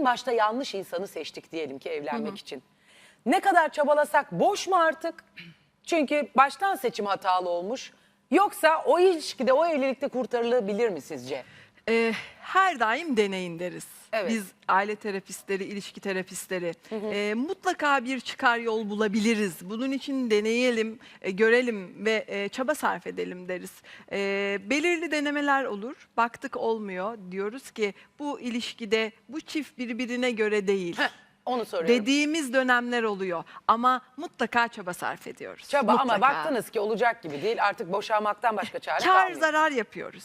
en başta yanlış insanı seçtik diyelim ki evlenmek için. Ne kadar çabalasak boş mu artık? Çünkü baştan seçim hatalı olmuş. Yoksa o ilişkide, o evlilikte kurtarılabilir mi sizce? Ee, her daim deneyin deriz. Evet. Biz aile terapistleri, ilişki terapistleri Ee, mutlaka bir çıkar yol bulabiliriz. Bunun için deneyelim, e, görelim ve e, çaba sarf edelim deriz. Ee, belirli denemeler olur. Baktık olmuyor. Diyoruz ki bu ilişkide bu çift birbirine göre değil. Heh, onu soruyorum. Dediğimiz dönemler oluyor ama mutlaka çaba sarf ediyoruz. Çaba ama Mutlaka. baktınız ki olacak gibi değil. Artık boşanmaktan başka çare Kar kalmıyor. zarar yapıyoruz.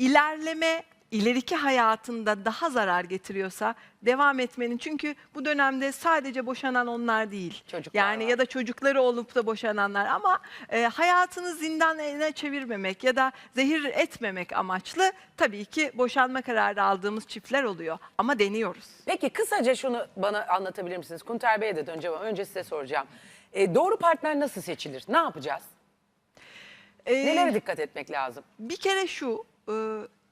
İlerleme ileriki hayatında daha zarar getiriyorsa devam etmenin çünkü bu dönemde sadece boşanan onlar değil. Çocuklar yani var. ya da çocukları olup da boşananlar ama e, hayatını zindan eline çevirmemek ya da zehir etmemek amaçlı tabii ki boşanma kararı aldığımız çiftler oluyor ama deniyoruz. Peki kısaca şunu bana anlatabilir misiniz? Kunter Bey'e de döneceğim ama önce size soracağım. E, doğru partner nasıl seçilir? Ne yapacağız? Ee, Nelere dikkat etmek lazım? bir kere şu e,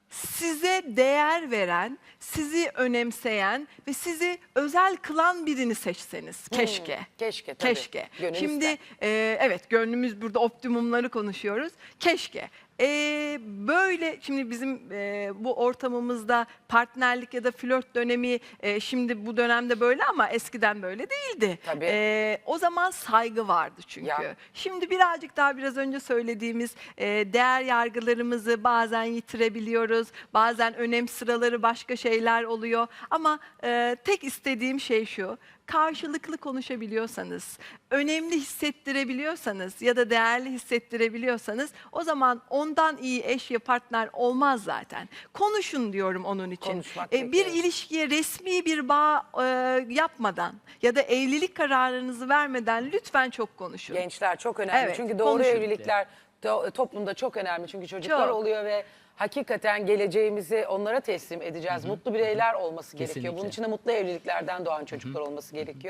size değer veren, sizi önemseyen ve sizi özel kılan birini seçseniz keşke. keşke, tabii. Keşke. Gönül Şimdi ister. e, evet gönlümüz burada optimumları konuşuyoruz. Keşke. E, böyle şimdi bizim e, bu ortamımızda partnerlik ya da flört dönemi e, şimdi bu dönemde böyle ama eskiden böyle değildi. Tabii. E, o zaman saygı vardı çünkü. Ya. Şimdi birazcık daha biraz önce söylediğimiz e, değer yargılarımızı bazen yitirebiliyoruz. Bazen önem sıraları başka şeyler oluyor. Ama e, tek istediğim şey şu. Karşılıklı konuşabiliyorsanız, önemli hissettirebiliyorsanız ya da değerli hissettirebiliyorsanız o zaman ondan iyi eş ya partner olmaz zaten. Konuşun diyorum onun için. Konuşmak E, bir gerekiyor. ilişkiye resmi bir bağ e, yapmadan ya da evlilik kararınızı vermeden lütfen çok konuşun. Gençler çok önemli. Evet, Çünkü doğru konuşun. evlilikler to- toplumda çok önemli. Çünkü çocuklar Çok. oluyor ve hakikaten geleceğimizi onlara teslim edeceğiz. Mutlu bireyler olması gerekiyor. Kesinlikle. Bunun için de mutlu evliliklerden doğan çocuklar olması gerekiyor.